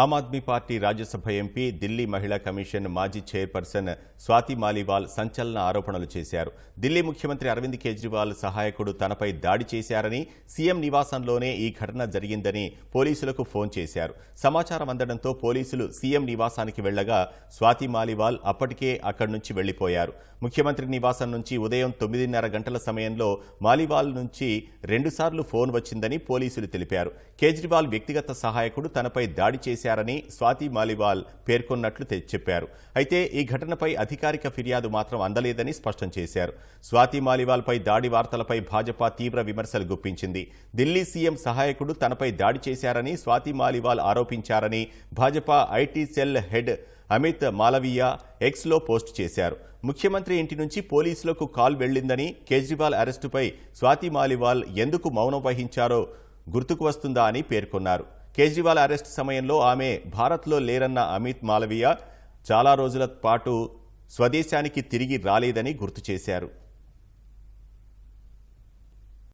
ఆమ్ Aadmi party Rajya Sabha MP Delhi మహిళా commission మాజీ chairperson Swathi Maliwal సంచలన ఆరోపణలు చేశారు. ఢిల్లీ ముఖ్యమంత్రి అరవింద్ కేజ్రీవాల్ సహాయకుడు తనపై దాడి చేశారని సీఎం నివాసంలోనే ఈ ఘటన జరిగిందని పోలీసులకు ఫోన్ చేశారు. సమాచారం అందడంతో పోలీసులు సీఎం నివాసానికి వెళ్ళగా స్వాతి మాలివాల్ అప్పటికే అక్కడి నుంచి వెళ్ళిపోయారు ముఖ్యమంత్రి నివాసం నుంచి ఉదయం తొమ్మిదిన్నర గంటల సమయంలో మాలివాల్ నుంచి రెండుసార్లు ఫోన్ వచ్చిందని పోలీసులు తెలిపారు. కేజ్రీవాల్ వ్యక్తిగత సహాయకుడు తనపై దాడి చేసి చేశారని స్వాతి మాలివాల్ పేర్కొన్నట్లు చెప్పారు. అయితే ఈ ఘటనపై అధికారిక ఫిర్యాదు మాత్రం అందలేదని స్పష్టం చేశారు. స్వాతి మాలివాల్పై దాడి వార్తలపై భాజపా తీవ్ర విమర్శలు గుప్పించింది. ఢిల్లీ సీఎం సహాయకుడు తనపై దాడి చేశారని Swati Maliwal ఆరోపించారని Bhajapa IT cell head Amit Malviya ఎక్స్లో పోస్ట్ చేశారు. ముఖ్యమంత్రి ఇంటి నుంచి పోలీసులకు కాల్ వెళ్ళిందని కేజ్రీవాల్ అరెస్టుపై స్వాతి మాలివాల్ ఎందుకు మౌనం వహించారో గుర్తుకు వస్తుందా అని పేర్కొన్నారు. కేజ్రీవాల్ అరెస్ట్ సమయంలో ఆమె భారత్లో లేరన్న అమిత్ మాలవీయ చాలా రోజుల పాటు స్వదేశానికి తిరిగి రాలేదని గుర్తు చేశారు.